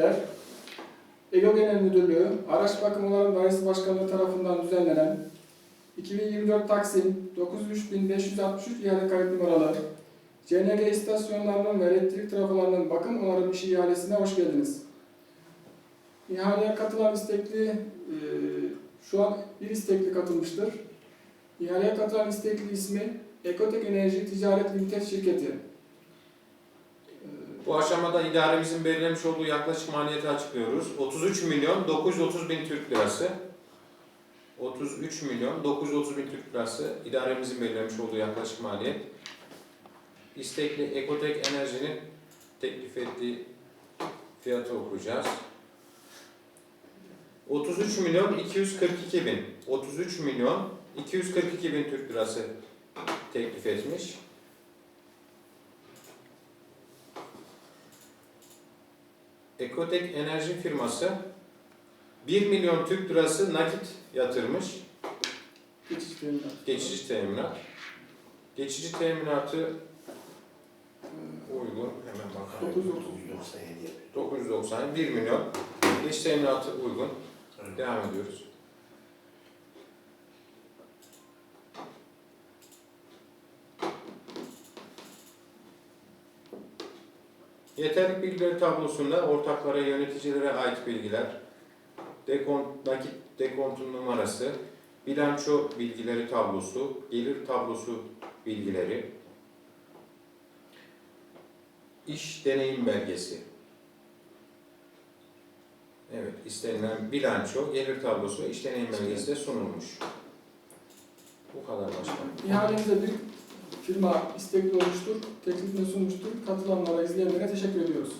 İstekliler, EGO Genel Müdürlüğü, Araç Bakım Onarım Dairesi Başkanlığı tarafından düzenlenen 2024 Taksim 93563 ihale kayıt numaralı CNG istasyonlarının ve elektrik trafolarının bakım onarım işi ihalesine hoş geldiniz. İhaleye katılan istekli, e, şu an bir istekli katılmıştır. İhaleye katılan istekli ismi Ekotek Enerji Ticaret Limited Şirketi. Bu aşamada idaremizin belirlemiş olduğu yaklaşık maliyeti açıklıyoruz. 33 milyon 930 bin Türk lirası. 33 milyon 930 bin Türk lirası idaremizin belirlemiş olduğu yaklaşık maliyet. İstekli Ekotek Enerji'nin teklif ettiği fiyatı okuyacağız. 33 milyon 242 bin 33 milyon 242 bin Türk lirası teklif etmiş. Ekotek Enerji firması 1 milyon Türk lirası nakit yatırmış. Geçiş teminat. Geçici teminat. Geçici teminatı E, uygun. Hemen bakalım. 930. 990 1 milyon. Geçici teminatı uygun. Devam ediyoruz. Yeterlik bilgileri tablosunda ortaklara, yöneticilere ait bilgiler, dekont, nakit dekontun numarası, bilanço bilgileri tablosu, gelir tablosu bilgileri, iş deneyim belgesi, Evet, istenilen bilanço, gelir tablosu, iş deneyim belgesi de sunulmuş. Bu kadar başkanım. İhalemize bir firma istekli olmuştur, teklifini sunmuştur. Katılanlara, izleyenlere teşekkür ediyoruz.